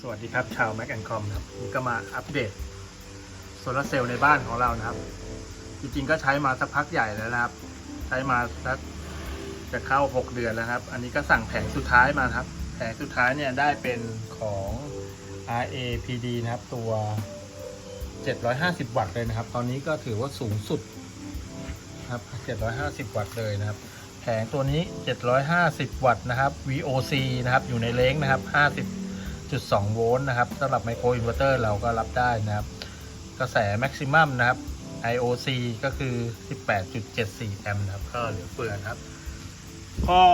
สวัสดีครับชาว Mac and Com ครับก็มาอัปเดตโซลาร์เซลล์ในบ้านของเรานะครับ จริงๆก็ใช้มาสักพักใหญ่แล้วนะครับ ใช้มาสักจะเข้า 6 เดือนแล้วครับ อันนี้ก็สั่งแผงสุดท้ายมาครับ แผงสุดท้ายเนี่ยได้เป็นของ RAPD นะครับตัว 750 วัตต์เลยนะครับ ตอนนี้ก็ถือว่าสูงสุดครับ 750 วัตต์เลยนะครับแผงตัวนี้ 750 วัตต์นะครับ VOC นะครับ อยู่ในเลงนะครับ 50.2โวลต์นะครับสำหรับไมโครอินเวอร์เตอร์เราก็รับได้นะครับ กระแสแม็กซิมัมนะครับ IOC ก็คือ 18.74 แอมป์นะครับ ก็เหลือเฟือนะครับ ข้อ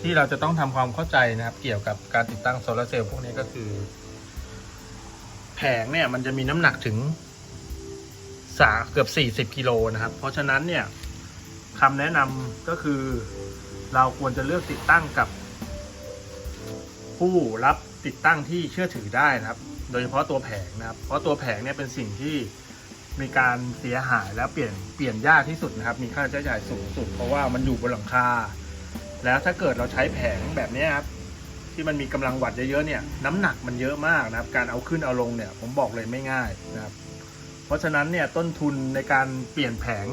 ที่เราจะต้องทำความเข้าใจนะครับ เกี่ยวกับการติดตั้งโซลาร์เซลล์พวกนี้ก็คือ แผงเนี่ยมันจะมีน้ำหนักถึงสาเกือบ 40 กิโลนะครับ เพราะฉะนั้นเนี่ยคำแนะนำก็คือเราควรจะเลือกติดตั้งกับ ผู้รับติดตั้งที่เชื่อถือได้นะครับ โดยเฉพาะตัวแผงนะครับ เพราะตัวแผงเนี่ยเป็นสิ่งที่มีการเสียหายและเปลี่ยนเปลี่ยนยากที่สุดนะครับ มีค่าใช้จ่ายสูงสุด เพราะว่ามันอยู่บนหลังคา แล้วถ้าเกิดเราใช้แผงแบบนี้ครับที่มันมีกำลังวัดเยอะๆเนี่ยน้ำหนักมันเยอะมากนะครับ การเอาขึ้นเอาลงเนี่ยผมบอกเลยไม่ง่ายนะครับ เพราะฉะนั้นเนี่ยต้นทุนในการเปลี่ยนแผง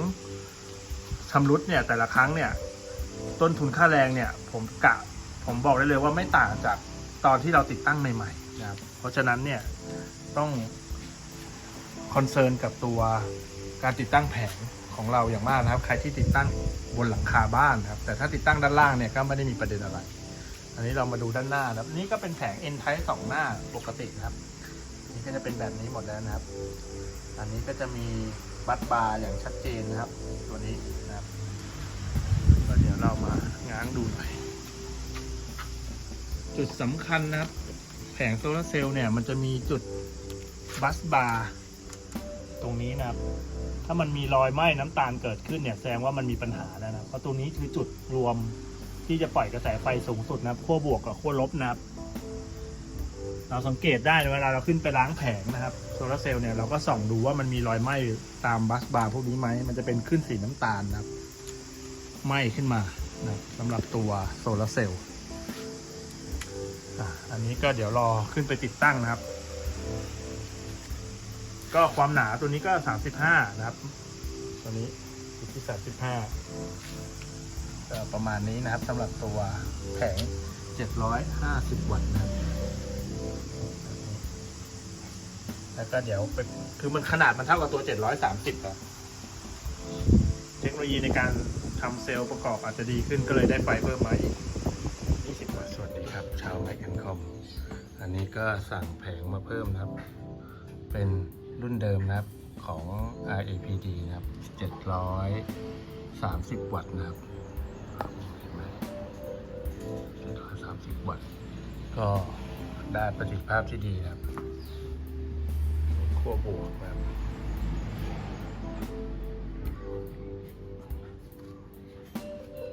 ชำรุดเนี่ยแต่ละครั้งเนี่ยต้นทุนค่าแรงเนี่ยผมกะผมบอกได้เลยว่าไม่ต่างจาก ตอนที่เราติดตั้งใหม่ๆนะครับ เพราะฉะนั้นเนี่ยต้องคอนเซิร์นกับตัวการติดตั้งแผงของเราอย่างมากนะครับ ใครที่ติดตั้งบนหลังคาบ้านครับ แต่ถ้าติดตั้งด้านล่างเนี่ยก็ไม่ได้มีประเด็นอะไร อันนี้เรามาดูด้านหน้านะครับ นี่ก็เป็นแผง N type สองหน้าปกตินะครับ นี่ก็จะเป็นแบบนี้หมดแล้วนะครับ อันนี้ก็จะมีบัตบาร์อย่างชัดเจนนะครับ ตัวนี้นะครับก็เดี๋ยวเรามาง้างดูหน่อย จุดสำคัญนะครับ แผงโซลาร์เซลล์เนี่ย มันจะมีจุดบัสบาร์ตรงนี้นะครับ ถ้ามันมีรอยไหม้น้ำตาลเกิดขึ้นเนี่ยแสดงว่ามันมีปัญหาแล้วนะเพราะตรงนี้คือจุดรวมที่จะปล่อยกระแสไฟสูงสุดนะครับขั้วบวกกับขั้วลบนะครับ เราสังเกตได้เวลาเราขึ้นไปล้างแผงนะครับโซลาร์เซลล์เนี่ยเราก็ส่องดูว่ามันมีรอยไหม้ตามบัสบาร์พวกนี้ไหมมันจะเป็นขึ้นสีน้ำตาลนะครับไหม้ขึ้นมานะสำหรับตัวโซลาร์เซลล์ อันนี้ก็เดี๋ยวรอขึ้นไปติดตั้งนะครับ ก็ความหนาตัวนี้ก็35นะครับ ตัวนี้อยู่ที่35ก็ประมาณนี้นะครับสำหรับตัวแผง750วัตต์นะครับแล้วก็เดี๋ยวไปคือมันขนาดมันเท่ากับตัว 730อะเทคโนโลยีในการทำเซลล์ประกอบอาจจะดีขึ้นก็เลยได้ไฟเพิ่มมาอีก สวัสดีครับชาวไมค์แอนคอมอันนี้ก็สั่งแผงมาเพิ่มนะครับ เป็นรุ่นเดิมนะครับของ RAPD นะครับ 730 วัตต์นะครับเห็นไหม730 วัตต์ ก็ได้ประสิทธิภาพที่ดีนะครับขั้วบวกแบบ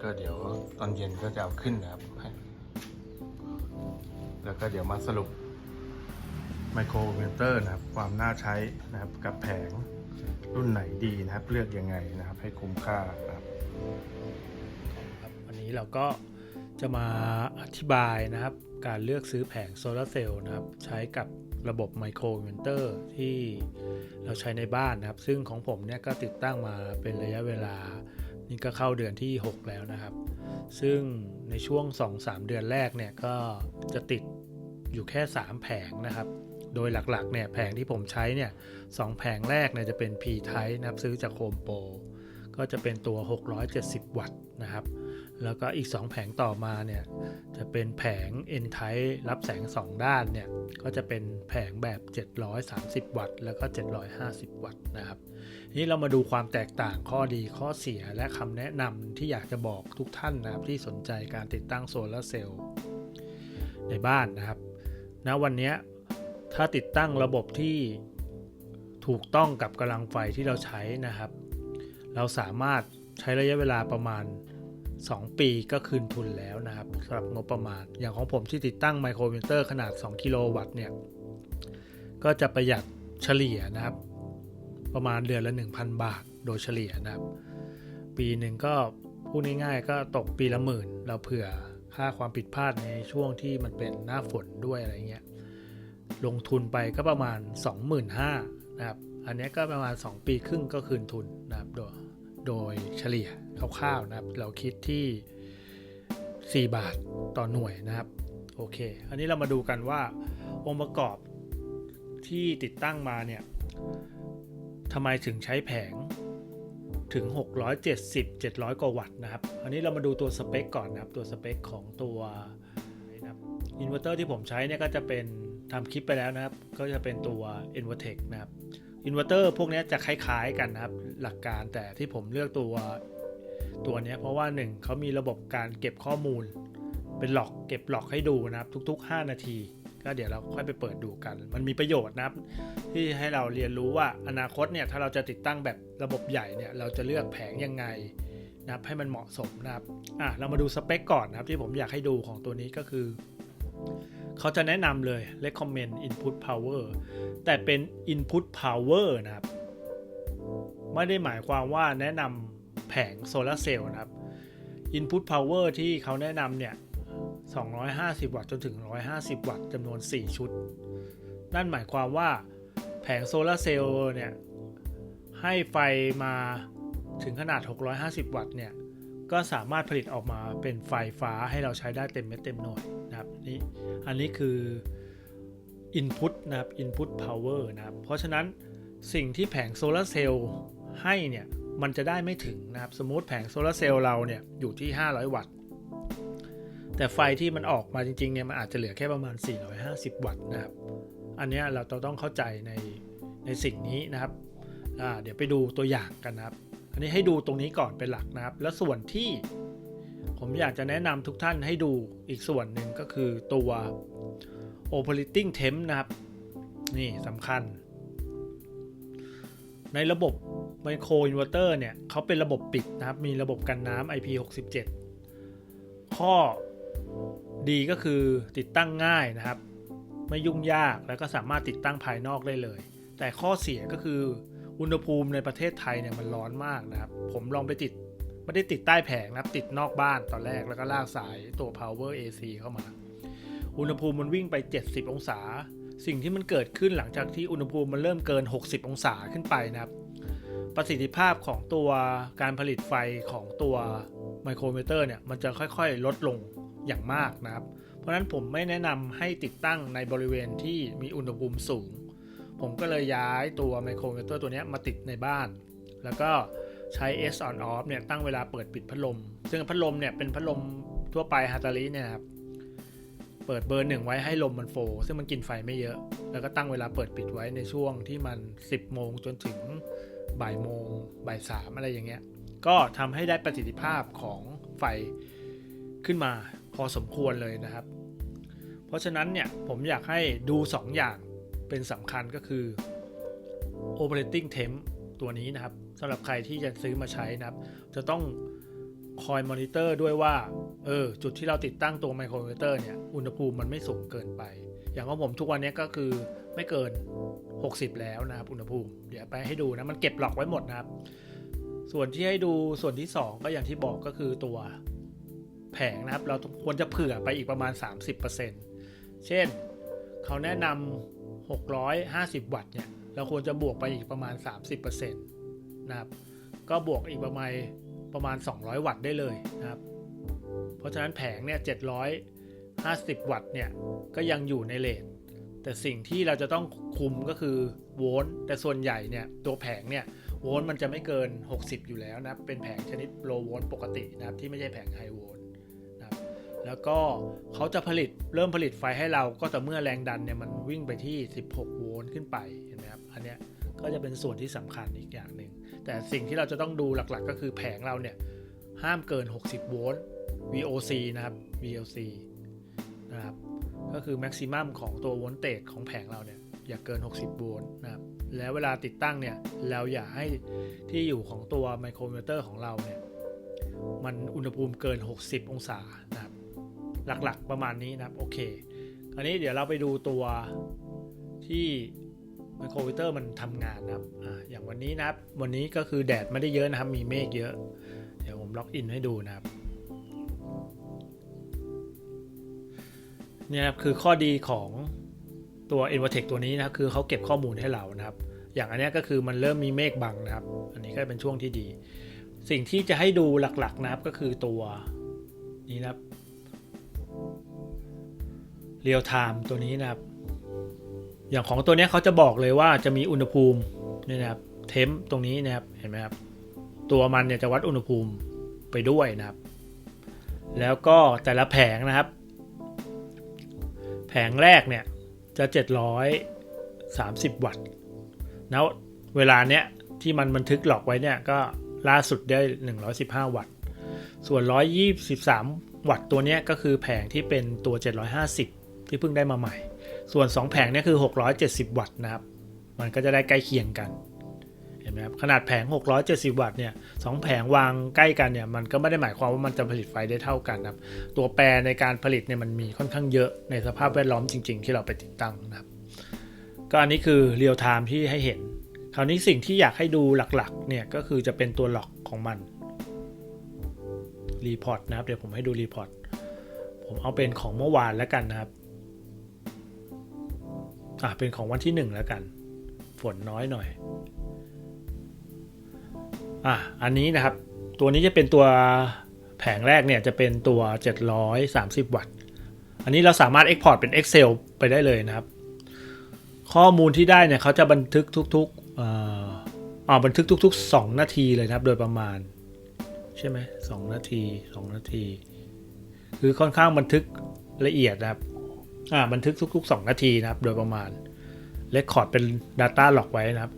ก็เดี๋ยวตอนเย็นก็จะเอาขึ้นนะครับ แล้วก็เดี๋ยวมาสรุปไมโครเวเตอร์นะครับ ความน่าใช้นะครับกับแผงรุ่นไหนดีนะครับ เลือกยังไงนะครับ ให้คุ้มค่านะครับครับวันนี้เราก็จะมาอธิบายนะครับ การเลือกซื้อแผงโซลาร์เซลล์นะครับ ใช้กับระบบไมโครอินเวเตอร์ที่เราใช้ในบ้านนะครับ ซึ่งของผมเนี่ยก็ติดตั้งมาเป็นระยะเวลา นี่ก็เข้าเดือนที่ 6 แล้วนะครับ ซึ่งในช่วง 2-3 เดือนแรกเนี่ยก็จะติดอยู่แค่ 3 แผงนะครับ โดยหลักๆเนี่ยแผงที่ผมใช้เนี่ยสองแผงแรกเนี่ยจะเป็น P Type นะครับซื้อจากโฮมโปรก็จะเป็นตัว 670 วัตต์นะครับ แล้วก็อีก 2 แผงต่อมาเนี่ยจะเป็นแผง N Type รับแสง 2 ด้านเนี่ยก็จะเป็นแผงแบบ 730 วัตต์ แล้วก็ 750 วัตต์นะครับ นี่เรามาดูความแตกต่างข้อดีข้อเสียและคำแนะนำที่อยากจะบอกทุกท่านนะครับ ที่สนใจการติดตั้งโซลาร์เซลล์ในบ้านนะครับณวันนี้ถ้าติดตั้งระบบที่ถูกต้องกับกำลังไฟที่เราใช้นะครับ เราสามารถใช้ระยะเวลาประมาณ 2 ปีก็คืนทุนแล้วนะครับสำหรับงบประมาณ อย่างของผมที่ติดตั้งไมโครมิเตอร์ขนาด 2 กิโลวัตต์เนี่ย ก็จะประหยัดเฉลี่ยนะครับ ประมาณเดือนละ 1,000 บาทโดยเฉลี่ยนะครับ ปีหนึ่งก็พูดง่ายๆก็ตกปีละหมื่น เราเผื่อค่าความผิดพลาดในช่วงที่มันเป็นหน้าฝนด้วยอะไรเงี้ยลงทุนไปก็ประมาณ 25,000นะครับอันนี้ก็ประมาณ 2 ปีครึ่งก็คืนทุนนะครับโดยโดยเฉลี่ยคร่าวๆนะครับ เราคิดที่ 4 บาทต่อหน่วยนะครับโอเค อันนี้เรามาดูกันว่าองค์ประกอบที่ติดตั้งมาเนี่ย ทำไมถึงใช้แผงถึง 670 700 กว่าวัตต์นะครับ อันนี้เรามาดูตัวสเปคก่อนนะครับ ตัวสเปคของตัวนะอินเวอร์เตอร์ที่ผมใช้เนี่ยก็จะเป็นทำคลิปไปแล้วนะครับ ก็จะเป็นตัว i n v e r t e c นะครับอินเวอร์เตอร์พวกนี้จะคล้ายๆกันนะครับ หลักการแต่ที่ผมเลือกตัวตัวนี้เพราะว่า 1เขามีระบบการเก็บข้อมูล เป็นหลอกเก็บหลอกให้ดูนะครับทุก ๆ 5 นาที ก็เดี๋ยวเราค่อยไปเปิดดูกัน มันมีประโยชน์นะครับ ที่ให้เราเรียนรู้ว่าอนาคตเนี่ยถ้าเราจะติดตั้งแบบระบบใหญ่เนี่ยเราจะเลือกแผงยังไงนะครับให้มันเหมาะสมนะครับอะเรามาดูสเปคก่อนนะครับที่ผมอยากให้ดูของตัวนี้ก็คือ เขาจะแนะนำเลย recommend input power แต่เป็น input power นะครับ ไม่ได้หมายความว่าแนะนำแผงโซลาเซลล์นะครับ input power ที่เขาแนะนำเนี่ย 250 วัตต์จนถึง 150 วัตต์จำนวน 4 ชุด นั่นหมายความว่าแผงโซลาร์เซลล์เนี่ย ให้ไฟมาถึงขนาด 650 วัตต์เนี่ย ก็สามารถผลิตออกมาเป็นไฟฟ้าให้เราใช้ได้เต็มเม็ดเต็มหน่วยนะครับนี่อันนี้คือ Input นะครับ Input Power นะครับ เพราะฉะนั้นสิ่งที่แผงโซลาร์เซลล์ให้เนี่ย มันจะได้ไม่ถึงนะครับ สมมติแผงโซลาร์เซลล์เราเนี่ย อยู่ที่ 500 วัตต์ แต่ไฟที่มันออกมาจริงๆเนี่ยมันอาจจะเหลือแค่ประมาณ 450 วัตต์นะครับ อันนี้เราต้องเข้าใจในในสิ่งนี้นะครับเดี๋ยวไปดูตัวอย่างกันนะครับ อันนี้ให้ดูตรงนี้ก่อนเป็นหลักนะครับ แล้วส่วนที่ผมอยากจะแนะนำทุกท่านให้ดูอีกส่วนหนึ่งก็คือตัว operating temp นะครับ นี่สำคัญ ในระบบไมโครอินเวอร์เตอร์เนี่ยเขาเป็นระบบปิดนะครับ มีระบบกันน้ำ IP67 ข้อ ดีก็คือติดตั้งง่ายนะครับ ไม่ยุ่งยากแล้วก็สามารถติดตั้งภายนอกได้เลย แต่ข้อเสียก็คืออุณหภูมิในประเทศไทยเนี่ยมันร้อนมากนะครับ ผมลองไปติดไม่ได้ติดใต้แผงนะครับ ติดนอกบ้านตอนแรกแล้วก็ลากสายตัว power AC เข้ามา อุณหภูมิมันวิ่งไป 70 องศา สิ่งที่มันเกิดขึ้นหลังจากที่อุณหภูมิมันเริ่มเกิน 60 องศาขึ้นไปนะครับ ประสิทธิภาพของตัวการผลิตไฟของตัวไมโครเมเตอร์เนี่ยมันจะค่อยๆ ลดลง อย่างมากนะครับ เพราะนั้นผมไม่แนะนำให้ติดตั้งในบริเวณที่มีอุณหภูมิสูง ผมก็เลยย้ายตัวไมโครเมเตอร์ตัวนี้มาติดในบ้าน แล้วก็ใช้ S on off เนี่ยตั้งเวลาเปิดปิดพัดลม ซึ่งพัดลมเนี่ยเป็นพัดลมทั่วไปฮาตาลิเนี่ยครับ เปิดเบอร์หนึ่งไว้ให้ลมมันโฟ ซึ่งมันกินไฟไม่เยอะ แล้วก็ตั้งเวลาเปิดปิดไว้ในช่วงที่มัน 10 โมงจนถึงบ่ายโมงบ่ายสามอะไรอย่างเงี้ย ก็ทำให้ได้ประสิทธิภาพของไฟขึ้นมา อสมควรเลยนะครับ เพราะฉะนั้นเนี่ยผมอยากให้ดู 2 อย่างเป็นสำคัญก็คือ operating temp ตัวนี้นะครับสำหรับใครที่จะซื้อมาใช้นะครับ จะต้องคอยมอนิเตอร์ด้วยว่าเออจุดที่เราติดตั้งตัวไมโครเวเตอร์เนี่ยอุณหภูมิมันไม่สูงเกินไป อย่างของผมทุกวันนี้ก็คือไม่เกิน 60 แล้วนะครับอุณหภูมิ เดี๋ยวไปให้ดูนะมันเก็บหลอกไว้หมดนะครับ ส่วนที่ให้ดูส่วนที่ 2 ก็อย่างที่บอกก็คือตัว แผงนะครับ เราควรจะเผื่อไปอีกประมาณ 30%เช่นเขาแนะนำ650 วัตต์เนี่ยเราควรจะบวกไปอีกประมาณ 30%นะครับก็บวกอีกประมาณประมาณ 200 วัตต์ได้เลยนะครับ เพราะฉะนั้นแผงเนี่ย750 วัตต์เนี่ยก็ยังอยู่ในเลทแต่สิ่งที่เราจะต้องคุมก็คือโวลต์แต่ส่วนใหญ่เนี่ยตัวแผงเนี่ยโวลต์มันจะไม่เกิน 60 อยู่แล้วนะเป็นแผงชนิดโลโวลต์ปกตินะครับที่ไม่ใช่แผงไฮโวลต์ แล้วก็เขาจะผลิตเริ่มผลิตไฟให้เราก็แต่เมื่อแรงดันเนี่ยมันวิ่งไปที่ 16 โวลต์ขึ้นไปเห็นไหมครับอันเนี้ยก็จะเป็นส่วนที่สำคัญอีกอย่างหนึ่งแต่สิ่งที่เราจะต้องดูหลักๆ ก็คือแผงเราเนี่ยห้ามเกิน 60 โวลต์ VOC นะครับ VOC นะครับก็คือ maximum ของตัวโวลต์เตจของแผงเราเนี่ยอย่าเกิน 60 โวลต์นะครับแล้วเวลาติดตั้งเนี่ยเราอย่าให้ที่อยู่ของตัวไมโครเมเตอร์ของเราเนี่ยมันอุณหภูมิเกิน 60 องศานะครับ หลักๆประมาณนี้นะครับโอเคคราวนี้เดี๋ยวเราไปดูตัวที่ไมโครเวเตอร์มันทำงานนะครับออย่างวันนี้นะครับ วันนี้ก็คือแดดไม่ได้เยอะนะครับ มีเมฆเยอะ เดี๋ยวผมล็อกอินให้ดูนะครับ เนี่ยครับคือข้อดีของตัว e n v e r t e c ตัวนี้นะครับ คือเขาเก็บข้อมูลให้เรานะครับ อย่างอันนี้ก็คือมันเริ่มมีเมฆบังนะครับ อันนี้ก็เป็นช่วงที่ดี สิ่งที่จะให้ดูหลักๆนะครับก็คือตัวนี้นะครับ real time ตัวนี้นะครับ อย่างของตัวนี้เขาจะบอกเลยว่าจะมีอุณหภูมินี่นะครับเทมตรงนี้นะครับเห็นไหมครับ ตัวมันเนี่ยจะวัดอุณหภูมิไปด้วยนะครับ แล้วก็แต่ละแผงนะครับ แผงแรกเนี่ยจะ 730 วัตต์นะเวลาเนี้ยที่มันบันทึกหลอกไว้เนี่ยก็ล่าสุดได้ 115 วัตต์ ส่วน 123 วัตต์ตัวนี้ก็คือแผงที่เป็นตัว 750 ที่เพิ่งได้มาใหม่ ส่วน 2 แผงนี่คือ 670 วัตต์นะครับ มันก็จะได้ใกล้เคียงกัน เห็นไหมครับ ขนาดแผง 670 วัตต์เนี่ยสองแผงวางใกล้กันเนี่ย มันก็ไม่ได้หมายความว่ามันจะผลิตไฟได้เท่ากันนะครับ ตัวแปรในการผลิตเนี่ยมันมีค่อนข้างเยอะในสภาพแวดล้อมจริง ๆ ที่เราไปติดตั้งนะครับ ก็อันนี้คือเรียลไทม์ที่ให้เห็น คราวนี้สิ่งที่อยากให้ดูหลักๆ เนี่ยก็คือจะเป็นตัวหลอกของมัน รีพอร์ตนะครับ เดี๋ยวผมให้ดูรีพอร์ต ผมเอาเป็นของเมื่อวานแล้วกันนะครับ อ่าเป็นของวันที่หนึ่งแล้วกัน ฝนน้อยหน่อย อะอันนี้นะครับ ตัวนี้จะเป็นตัวแผงแรกเนี่ยจะเป็นตัว 730 วัตต์ อันนี้เราสามารถ Export เป็น Excel ไปได้เลยนะครับ ข้อมูลที่ได้เนี่ยเขาจะบันทึกทุกๆอ่ออ่าบันทึกทุก ๆ 2 นาทีเลยนะครับ โดยประมาณ ใช่ไหมสองนาที2นาที คือค่อนข้างบันทึกละเอียดนะครับอ่าบันทึกทุกๆ 2 นาทีนะครับ โดยประมาณเลคคอร์ดเป็น Data หลอกไว้นะครับ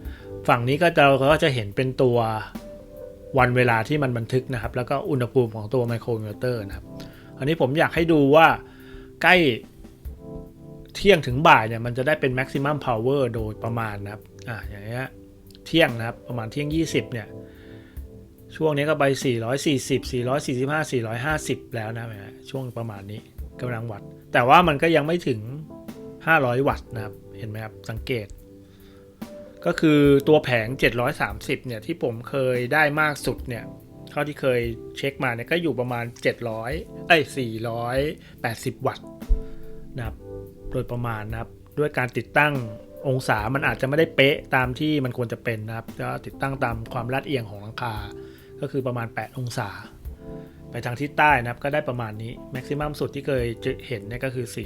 ฝั่งนี้ก็จะเราก็จะเห็นเป็นตัววันเวลาที่มันบันทึกนะครับ แล้วก็อุณหภูมิของตัวไมโครอิวเตอร์นะครับ อันนี้ผมอยากให้ดูว่าใกล้เที่ยงถึงบ่ายเนี่ยมันจะได้เป็น maximum power โดยประมาณนะครับ อ่าอย่างเงี้ยเที่ยงนะครับ ประมาณเที่ยง 20 เนี่ย ช่วงนี้ก็ไป 440 445 450 แล้วนะช่วงประมาณนี้กำลังวัตต์แต่ว่ามันก็ยังไม่ถึง 500 วัตต์นะครับ เห็นไหมครับ สังเกต ก็คือตัวแผง 730 เนี่ย ที่ผมเคยได้มากสุดเนี่ย เท่าที่เคยเช็คมาเนี่ย ก็อยู่ประมาณ 700 เอ้ย 480 วัตต์นะครับ โดยประมาณนะครับ ด้วยการติดตั้งองศามันอาจจะไม่ได้เป๊ะตามที่มันควรจะเป็นนะครับก็ติดตั้งตามความลาดเอียงของหลังคา ก็คือประมาณ 8 องศา ไปทางทิศใต้นะครับก็ได้ประมาณนี้แม็กซิมัมสุดที่เคยเห็นเนี่ยก็คือ 400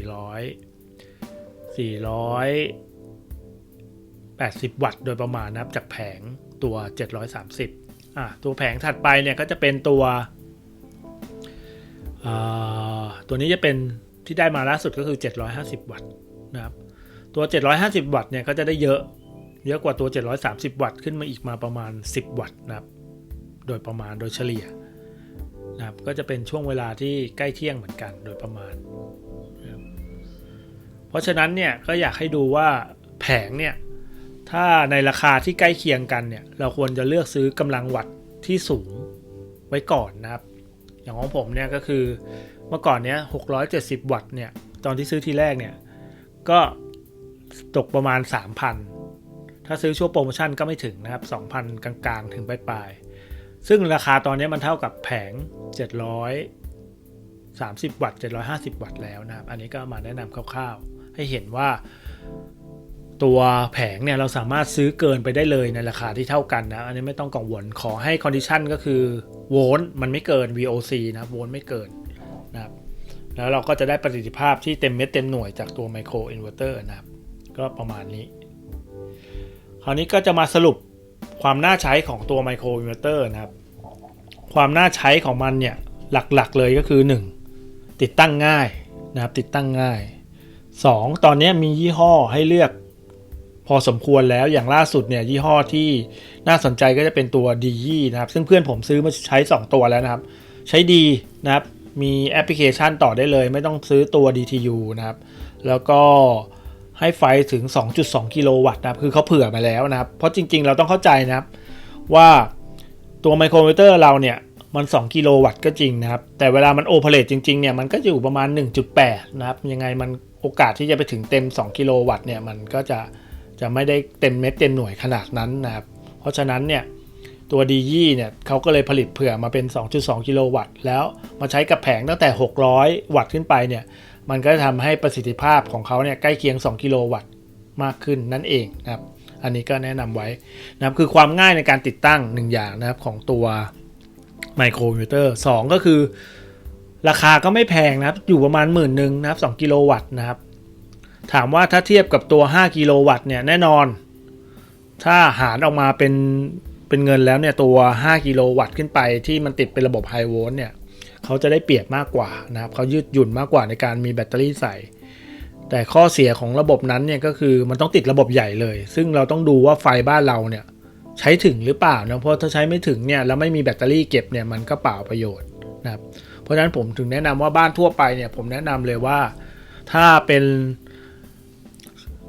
400 80 วัตต์โดยประมาณนะครับจากแผงตัว 730อะตัวแผงถัดไปเนี่ยก็จะเป็นตัวตัวนี้จะเป็นที่ได้มาล่าสุดก็คือ 750 วัตต์นะครับตัว 750 วัตต์เนี่ยก็จะได้เยอะเยอะกว่าตัว 730 วัตต์ขึ้นมาอีกมาประมาณ 10 วัตต์นะครับ โดยประมาณโดยเฉลี่ยนะครับก็จะเป็นช่วงเวลาที่ใกล้เที่ยงเหมือนกันโดยประมาณ เพราะฉะนั้นเนี่ยก็อยากให้ดูว่าแผงเนี่ยถ้าในราคาที่ใกล้เคียงกันเนี่ยเราควรจะเลือกซื้อกำลังวัตต์ที่สูงไว้ก่อนนะครับ อย่างของผมเนี่ยก็คือเมื่อก่อนเนี้ย670 วัตต์เนี่ยตอนที่ซื้อทีแรกเนี่ยก็ตกประมาณ 3,000 ถ้าซื้อช่วงโปรโมชั่นก็ไม่ถึงนะครับ 2,000 กลางๆ ถึงปลายๆ ซึ่งราคาตอนนี้มันเท่ากับแผง730 วัตต์ 750 วัตต์แล้วนะครับ อันนี้ก็มาแนะนำคร่าวๆ ให้เห็นว่า ตัวแผงเนี่ยเราสามารถซื้อเกินไปได้เลยในราคาที่เท่ากันนะ อันนี้ไม่ต้องกังวล ขอให้คอนดิชันก็คือโวลต์มันไม่เกิน VOC นะโวลต์ไม่เกินนะครับ แล้วเราก็จะได้ประสิทธิภาพที่เต็มเม็ดเต็มหน่วยจากตัวไมโครอินเวอร์เตอร์นะครับ ก็ประมาณนี้ คราวนี้ก็จะมาสรุป ความน่าใช้ของตัวไมโครอินเวอร์เตอร์นะครับ ความน่าใช้ของมันเนี่ยหลักๆเลยก็คือ 1. ติดตั้งง่ายนะครับติดตั้งง่าย 2. ตอนนี้มียี่ห้อให้เลือกพอสมควรแล้วอย่างล่าสุดเนี่ยยี่ห้อที่น่าสนใจก็จะเป็นตัวดียี่นะครับ ซึ่งเพื่อนผมซื้อมาใช้ 2 ตัวแล้วนะครับ ใช้ดีนะครับ มีแอปพลิเคชันต่อได้เลย ไม่ต้องซื้อตัว DTU นะครับ แล้วก็ ให้ไฟถึง 2.2 กิโลวัตต์นะครับคือเขาเผื่อมาแล้วนะครับ เพราะจริงๆ เราต้องเข้าใจนะครับว่าตัวไมโครเวเตอร์เราเนี่ยมัน 2 กิโลวัตต์ก็จริงนะครับ แต่เวลามันโอเปเรตจริงๆเนี่ยมันก็อยู่ประมาณ 1.8 นะครับ ยังไงมันโอกาสที่จะไปถึงเต็ม 2 กิโลวัตต์เนี่ยมันก็จะจะไม่ได้เต็มเม็ดเต็มหน่วยขนาดนั้นนะครับ เพราะฉะนั้นเนี่ยตัวดียี่เนี่ยเขาก็เลยผลิตเผื่อมาเป็น 2.2 กิโลวัตต์ แล้วมาใช้กับแผงตั้งแต่ 600 วัตต์ขึ้นไปเนี่ย มันก็จะทำให้ประสิทธิภาพของเขาเนี่ยใกล้เคียง 2 กิโลวัตต์มากขึ้นนั่นเองนะครับ อันนี้ก็แนะนำไว้นะครับคือความง่ายในการติดตั้งหนึ่งอย่างนะครับของตัวไมโครอิเวเตอร์สองก็คือ ราคาก็ไม่แพงนะครับอยู่ประมาณหมื่นหนึ่งนะครับ2กิโลวัตต์นะครับ ถามว่าถ้าเทียบกับตัว 5 กิโลวัตต์เนี่ยแน่นอน ถ้าหารออกมาเป็นเป็นเงินแล้วเนี่ยตัว 5 กิโลวัตต์ขึ้นไปที่มันติดเป็นระบบไฮโวลต์เนี่ย เขาจะได้เปรียบมากกว่านะครับเขายืดหยุ่นมากกว่าในการมีแบตเตอรี่ใส่ แต่ข้อเสียของระบบนั้นเนี่ยก็คือมันต้องติดระบบใหญ่เลย ซึ่งเราต้องดูว่าไฟบ้านเราเนี่ยใช้ถึงหรือเปล่านะเพราะถ้าใช้ไม่ถึงเนี่ยแล้วไม่มีแบตเตอรี่เก็บเนี่ยมันก็เปล่าประโยชน์นะครับเพราะฉะนั้นผมถึงแนะนำว่าบ้านทั่วไปเนี่ยผมแนะนำเลยว่าถ้าเป็น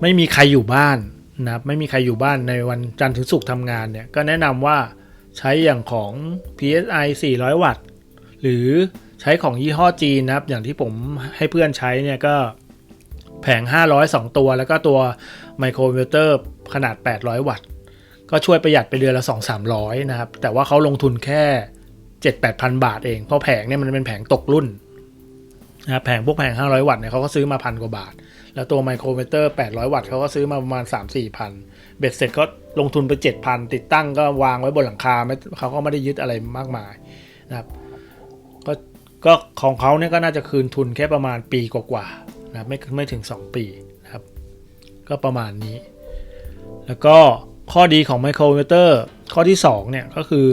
ไม่มีใครอยู่บ้านนะครับไม่มีใครอยู่บ้านในวันจันทร์ถึงศุกร์ทำงานเนี่ยก็แนะนำว่าใช้อย่างของ PSI 400 วัตต์ หรือใช้ของยี่ห้อจีนนะครับ อย่างที่ผมให้เพื่อนใช้เนี่ยก็แผง 500 2 ตัว แล้วก็ตัวไมโครอินเวเตอร์ขนาด 800 วัตต์ ก็ช่วยประหยัดไปเดือนละ 2-300 นะครับ แต่ว่าเขาลงทุนแค่ 7-8,000 บาทเอง เพราะแผงเนี่ยมันเป็นแผงตกรุ่นนะครับแผงพวกแผง 500 วัตต์เนี่ยเขาก็ซื้อมาพันกว่าบาท แล้วตัวไมโครเมเตอร์ 800 วัตต์เขาก็ซื้อมาประมาณ 3-4พันเบ็ดเสร็จก็ลงทุนไป 7,000 ติดตั้งก็วางไว้บนหลังคาไม่เขาก็ไม่ได้ยึดอะไรมากมายนะครับ ก็ของเขาเนี่ยก็น่าจะคืนทุนแค่ประมาณปีกว่าๆนะไม่ไม่ถึง 2 ปีนะครับ ก็ประมาณนี้ แล้วก็ข้อดีของไมโครเมเตอร์ข้อที่2เนี่ยก็คือ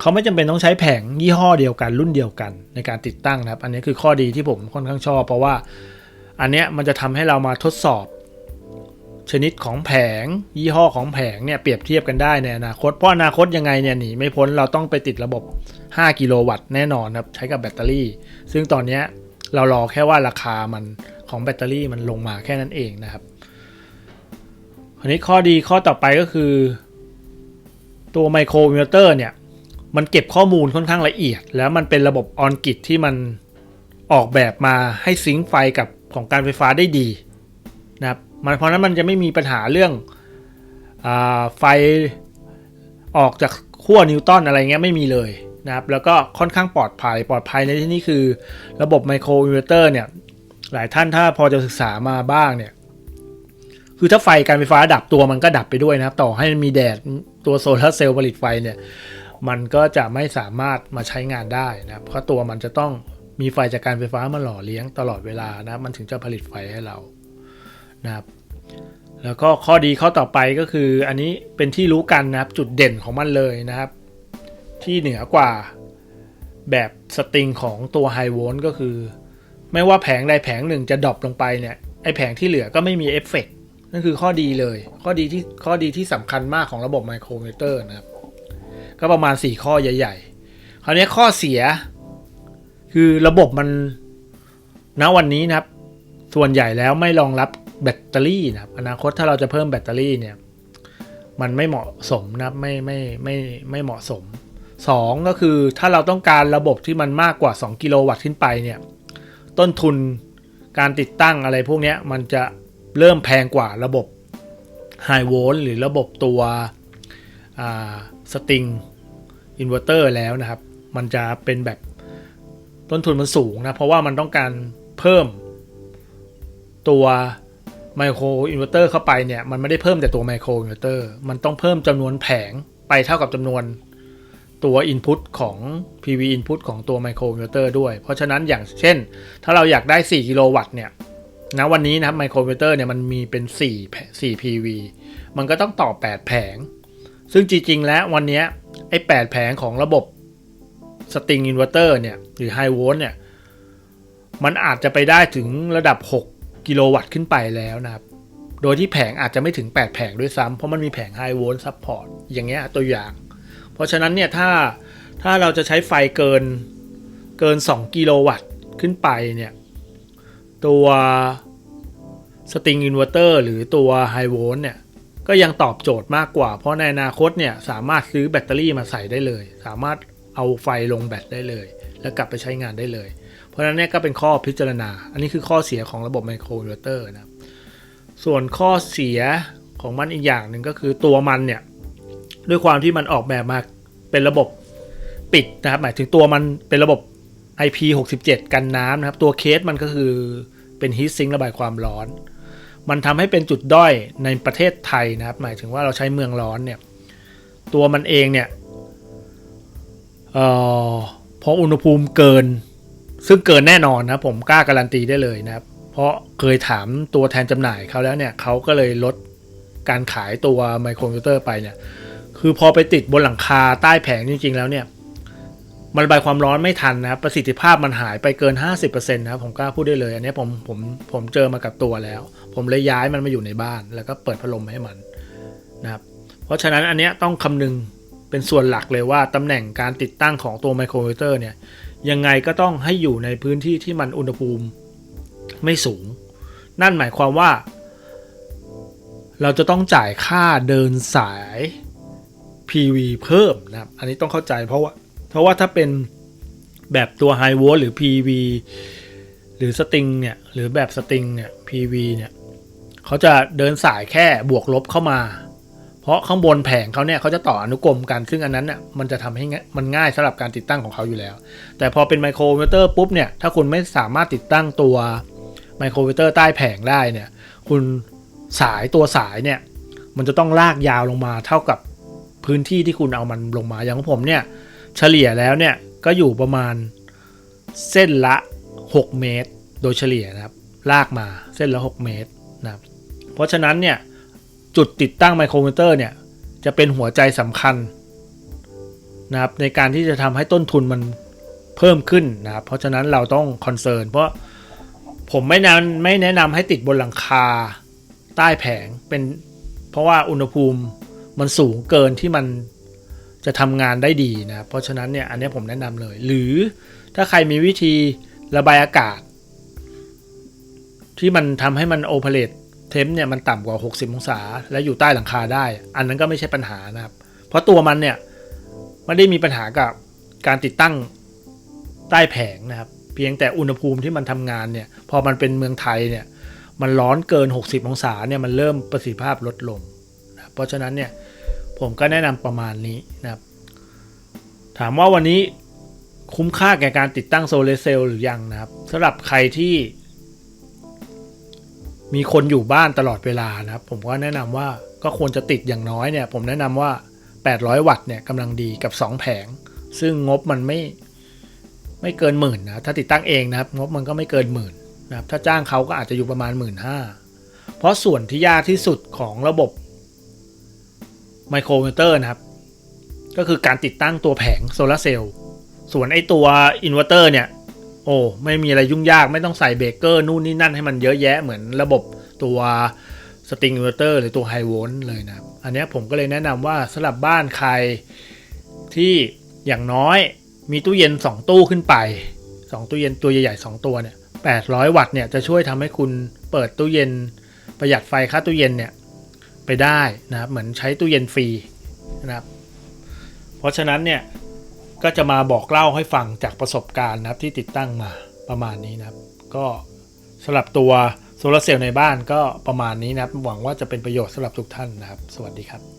เขาไม่จำเป็นต้องใช้แผงยี่ห้อเดียวกันรุ่นเดียวกันในการติดตั้งนะครับ อันนี้คือข้อดีที่ผมค่อนข้างชอบ เพราะว่าอันเนี้ยมันจะทำให้เรามาทดสอบ ชนิดของแผง ยี่ห้อของแผงเนี่ยเปรียบเทียบกันได้ในอนาคต เพราะอนาคตยังไงเนี่ยหนีไม่พ้นเราต้องไปติดระบบ 5 กิโลวัตต์แน่นอนครับใช้กับแบตเตอรี่ ซึ่งตอนนี้เรารอแค่ว่าราคามันของแบตเตอรี่มันลงมาแค่นั้นเองนะครับอันนี้ข้อดีข้อต่อไปก็คือ ตัวไมโครอิวเตอร์เนี่ยมันเก็บข้อมูลค่อนข้างละเอียด แล้วมันเป็นระบบออนกิตที่มันออกแบบมาให้ซิงค์ไฟกับของการไฟฟ้าได้ดีนะครับ มันเพราะนั้นมันจะไม่มีปัญหาเรื่องอไฟออกจากขั้วนิวตันอะไรเงี้ยไม่มีเลยนะครับ แล้วก็ค่อนข้างปลอดภัย ปลอดภัยในที่นี้คือระบบไมโครอินเวอร์เตอร์เนี่ย หลายท่านถ้าพอจะศึกษามาบ้างเนี่ย คือถ้าไฟการไฟฟ้าดับตัวมันก็ดับไปด้วยนะครับ ต่อให้มันมีแดดตัวโซลาร์เซลล์ผลิตไฟเนี่ย มันก็จะไม่สามารถมาใช้งานได้นะครับ เพราะตัวมันจะต้องมีไฟจากการไฟฟ้ามาหล่อเลี้ยงตลอดเวลานะ มันถึงจะผลิตไฟให้เรา นะครับแล้วก็ข้อดีข้อต่อไปก็คืออันนี้เป็นที่รู้กันนะครับจุดเด่นของมันเลยนะครับ ที่เหนือกว่าแบบสตริงของตัวไฮโวลต์ก็คือ ไม่ว่าแผงใดแผงหนึ่งจะดรอปลงไปเนี่ยไอแผงที่เหลือก็ไม่มีเอฟเฟกต์นั่นคือข้อดีเลย ข้อดีที่ข้อดีที่สำคัญมากของระบบไมโครเมเตอร์นะครับ ก็ประมาณ 4 ข้อใหญ่ ๆ คราวนี้ข้อเสีย คือระบบมันณวันนี้นะครับ ส่วนใหญ่แล้วไม่รองรับแบตเตอรี่นะครับอนาคตถ้าเราจะเพิ่มแบตเตอรี่เนี่ยมันไม่เหมาะสมนะไม่ไม่ไม่ไม่เหมาะสม 2 ก็คือถ้าเราต้องการระบบที่มันมากกว่า 2 กิโลวัตต์ขึ้นไปเนี่ยต้นทุนการติดตั้งอะไรพวกนี้มันจะเริ่มแพงกว่าระบบไฮโวลต์หรือระบบตัวสตริงอินเวอร์เตอร์แล้วนะครับ มันจะเป็นแบบต้นทุนมันสูงนะ เพราะว่ามันต้องการเพิ่ม ตัวไมโครอินเวอร์เตอร์เข้าไปเนี่ยมันไม่ได้เพิ่มแต่ตัวไมโครอินเวอร์เตอร์มันต้องเพิ่มจำนวนแผงไปเท่ากับจำนวนตัว Input ของ PV Input ของตัวไมโครอินเวอร์เตอร์ด้วย เพราะฉะนั้นอย่างเช่น ถ้าเราอยากได้ 4 กิโลวัตต์เนี่ยนะวันนี้นะครับไมโครอินเวอร์เตอร์เนี่ยมันมีเป็น 4 4 PV มันก็ต้องต่อ 8 แผง ซึ่งจริง ๆ แล้ววันนี้ไอ้ 8 แผงของระบบสตริงอินเวอร์เตอร์เนี่ยหรือไฮโวลต์เนี่ยมันอาจจะไปได้ถึงระดับ 6 กิโลวัตต์ขึ้นไปแล้วนะครับ โดยที่แผงอาจจะไม่ถึง 8 แผงด้วยซ้ำเพราะมันมีแผงไฮโวลต์ซัพพอร์ตอย่างเงี้ยตัวอย่าง เพราะฉะนั้นเนี่ยถ้าถ้าเราจะใช้ไฟเกินเกิน 2 กิโลวัตต์ขึ้นไปเนี่ย ตัวสตริงอินเวอร์เตอร์หรือตัวไฮโวลต์เนี่ยก็ยังตอบโจทย์มากกว่า เพราะในอนาคตเนี่ยสามารถซื้อแบตเตอรี่มาใส่ได้เลย สามารถเอาไฟลงแบตได้เลย แล้วกลับไปใช้งานได้เลย ราะฉะนั้นเนี่ยก็เป็นข้อพิจารณา อันนี้คือข้อเสียของระบบไมโครอินเวอร์เตอร์นะครับส่วนข้อเสียของมันอีกอย่างหนึ่งก็คือตัวมันเนี่ย ด้วยความที่มันออกแบบมาเป็นระบบปิดนะครับ หมายถึงตัวมันเป็นระบบ IP67 กันน้ำนะครับ ตัวเคสมันก็คือเป็นฮีทซิงระบายความร้อน มันทำให้เป็นจุดด้อยในประเทศไทยนะครับ หมายถึงว่าเราใช้เมืองร้อนเนี่ย ตัวมันเองเนี่ยออพออุณหภูมิเกิน ซึ่งเกินแน่นอนนะผมกล้าการันตีได้เลยนะครับ เพราะเคยถามตัวแทนจำหน่ายเขาแล้วเนี่ยเขาก็เลยลดการขายตัวไมโครคอมพิวเตอร์ไปเนี่ย คือพอไปติดบนหลังคาใต้แผงจริง ๆ แล้วเนี่ย มันระบายความร้อนไม่ทันนะครับ ประสิทธิภาพมันหายไปเกิน 50%นะครับผมกล้าพูดได้เลย อันนี้ผมผมผมเจอมากับตัวแล้ว ผมเลยย้ายมันมาอยู่ในบ้าน แล้วก็เปิดพัดลมให้มันนะครับ เพราะฉะนั้นอันนี้ต้องคำนึงเป็นส่วนหลักเลยว่าตำแหน่งการติดตั้งของตัวไมโครคอมพิวเตอร์เนี่ย ยังไงก็ต้องให้อยู่ในพื้นที่ที่มันอุณหภูมิไม่สูง นั่นหมายความว่า เราจะต้องจ่ายค่าเดินสาย PV เพิ่มนะครับ อันนี้ต้องเข้าใจเพราะว่า เพราะว่าถ้าเป็นแบบตัว High Volt หรือ PV หรือสตริงเนี่ย หรือแบบสตริงเนี่ย PV เนี่ย เขาจะเดินสายแค่บวกลบเข้ามา ราะข้างบนแผงเขาเนี่ยเขาจะต่ออนุกรมกันซึ่งอันนั้นน่ะมันจะทำให้ง่ายมันง่ายสำหรับการติดตั้งของเขาอยู่แล้ว แต่พอเป็นไมโครเวเตอร์ปุ๊บเนี่ยถ้าคุณไม่สามารถติดตั้งตัวไมโครเวเตอร์ใต้แผงได้เนี่ยคุณสายตัวสายเนี่ยมันจะต้องลากยาวลงมาเท่ากับพื้นที่ที่คุณเอามันลงมาอย่างของผมเนี่ยเฉลี่ยแล้วเนี่ยก็อยู่ประมาณเส้นละ 6 เมตร โดยเฉลี่ยนะครับลากมาเส้นละ 6 เมตรนะครับเพราะฉะนั้นเนี่ย จุดติดตั้งไมโครมิเตอร์เนี่ย จะเป็นหัวใจสำคัญนะครับในการที่จะทำให้ต้นทุนมันเพิ่มขึ้นนะครับ เพราะฉะนั้นเราต้องคอนเซิร์นเพราะผมไม่แนะไม่แนะนำให้ติดบนหลังคาใต้แผงเป็นเพราะว่าอุณหภูมิมันสูงเกินที่มันจะทำงานได้ดีนะเพราะฉะนั้นเนี่ยอันนี้ผมแนะนำเลย หรือถ้าใครมีวิธีระบายอากาศ ที่มันทำให้มันโอเปเรต เทมเนี่ยมันต่ำกว่า 60 องศา และอยู่ใต้หลังคาได้ อันนั้นก็ไม่ใช่ปัญหานะครับ เพราะตัวมันเนี่ยไม่ได้มีปัญหากับการติดตั้งใต้แผงนะครับ เพียงแต่อุณหภูมิที่มันทำงานเนี่ย พอมันเป็นเมืองไทยเนี่ย มันร้อนเกิน 60 องศาเนี่ยมันเริ่มประสิทธิภาพลดลงนะเพราะฉะนั้นเนี่ยผมก็แนะนำประมาณนี้นะครับ ถามว่าวันนี้คุ้มค่าแก่การติดตั้งโซลาร์เซลล์หรือยังนะครับสำหรับใครที่ มีคนอยู่บ้านตลอดเวลานะครับ ผมก็แนะนำว่าก็ควรจะติดอย่างน้อยเนี่ย ผมแนะนำว่า 800 วัตต์เนี่ยกำลังดีกับ 2 แผง ซึ่งงบมันไม่ไม่เกินหมื่นนะถ้าติดตั้งเองนะครับ งบมันก็ไม่เกินหมื่นนะครับถ้าจ้างเขาก็อาจจะอยู่ประมาณหมื่นห้าเพราะส่วนที่ยากที่สุดของระบบไมโครมิเตอร์นะครับ ก็คือการติดตั้งตัวแผงโซลาร์เซลล์ส่วนไอตัวอินเวอร์เตอร์เนี่ย โอ้ไม่มีอะไรยุ่งยากไม่ต้องใส่เบรกเกอร์นู่นนี่นั่นให้มันเยอะแยะเหมือนระบบตัวสตริงอินเวอร์เตอร์หรือตัวไฮโวลต์เลยนะอันนี้ผมก็เลยแนะนำว่าสำหรับบ้านใครที่อย่างน้อยมีตู้เย็น 2 ตู้ขึ้นไป 2 ตู้เย็นตัวใหญ่ๆ2ตัวเนี่ย800 วัตต์เนี่ยจะช่วยทำให้คุณเปิดตู้เย็นประหยัดไฟค่าตู้เย็นเนี่ยไปได้นะครับเหมือนใช้ตู้เย็นฟรีนะครับเพราะฉะนั้นเนี่ย ก็จะมาบอกเล่าให้ฟังจากประสบการณ์นะครับที่ติดตั้งมาประมาณนี้นะครับ ก็สำหรับตัวโซลาเซลล์ในบ้านก็ประมาณนี้นะครับ หวังว่าจะเป็นประโยชน์สำหรับทุกท่านนะครับ สวัสดีครับ